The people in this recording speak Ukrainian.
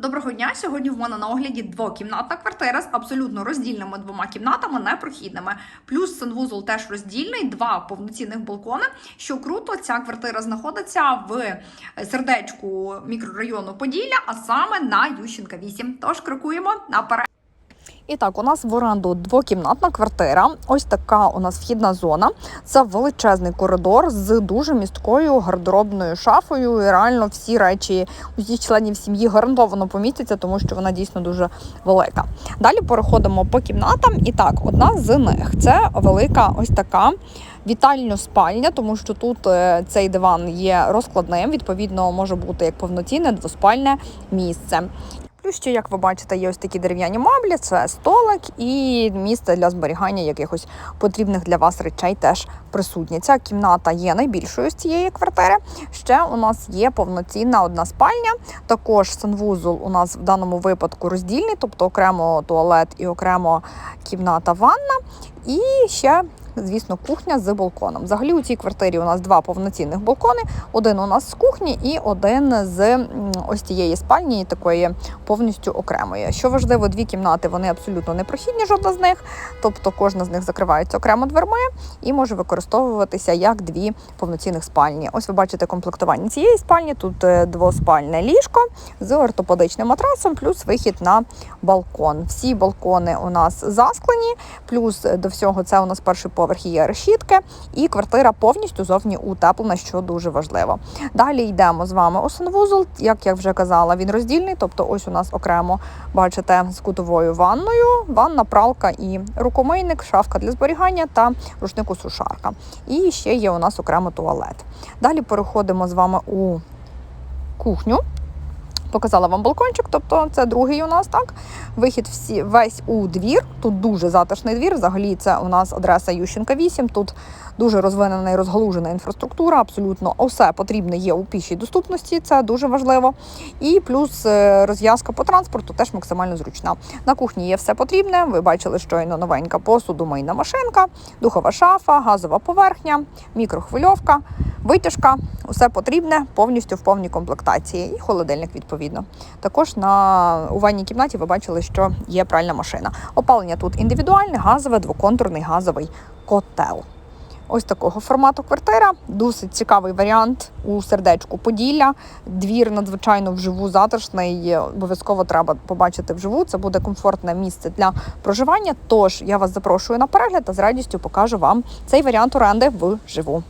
Доброго дня! Сьогодні в мене на огляді двокімнатна квартира з абсолютно роздільними двома кімнатами, непрохідними. Плюс санвузол теж роздільний, два повноцінних балкони. Що круто, ця квартира знаходиться в сердечку мікрорайону Поділля, а саме на Ющенка 8. Тож крокуємо наперед. І так, у нас в оренду двокімнатна квартира. Ось така у нас вхідна зона. Це величезний коридор з дуже місткою гардеробною шафою. І реально всі речі усіх членів сім'ї гарантовано помістяться, тому що вона дійсно дуже велика. Далі переходимо по кімнатам. І так, одна з них це велика ось така. Вітальня спальня, тому що тут е, цей диван є розкладним. Відповідно, може бути як повноцінне двоспальне місце. Ще, як ви бачите, є ось такі дерев'яні меблі, це столик і місце для зберігання якихось потрібних для вас речей теж присутні. Ця кімната є найбільшою з цієї квартири. Ще у нас є повноцінна одна спальня. Також санвузол у нас в даному випадку роздільний, тобто окремо туалет і окремо кімната ванна. І ще звісно, кухня з балконом. Взагалі у цій квартирі у нас два повноцінних балкони. Один у нас з кухні і один з ось цієї спальні, такої повністю окремої. Що важливо, дві кімнати вони абсолютно непрохідні, жодна з них. Тобто кожна з них закривається окремо дверми і може використовуватися як дві повноцінних спальні. Ось ви бачите комплектування цієї спальні. Тут е, двоспальне ліжко з ортопедичним матрасом, плюс вихід на балкон. Всі балкони у нас засклені, плюс до всього це у нас перший поверх є решітки, і квартира повністю зовні утеплена, що дуже важливо. Далі йдемо з вами у санвузол. Як я вже казала, він роздільний, тобто ось у нас окремо бачите з кутовою ванною, ванна, пралка і рукомийник, шафка для зберігання та рушнику сушарка. І ще є у нас окремо туалет. Далі переходимо з вами у кухню. Показала вам балкончик, тобто це другий у нас так. Вихід всі весь у двір. Тут дуже затишний двір. Взагалі, це у нас адреса Ющенка 8. Тут дуже розвинена і розгалужена інфраструктура. Абсолютно усе потрібне є у пішій доступності. Це дуже важливо. І плюс е, розв'язка по транспорту теж максимально зручна. На кухні є все потрібне. Ви бачили щойно новенька посудомийна машинка, духова шафа, газова поверхня, мікрохвильовка, витяжка. Усе потрібне повністю в повній комплектації. І холодильник відповідно. Також на у ванній кімнаті ви бачили, що є пральна машина. Опалення тут індивідуальне, газове, двоконтурний газовий котел. Ось такого формату квартира. Досить цікавий варіант у сердечку Поділля. Двір надзвичайно вживу затишний. Обов'язково треба побачити вживу. Це буде комфортне місце для проживання. Тож я вас запрошую на перегляд та з радістю покажу вам цей варіант оренди вживу.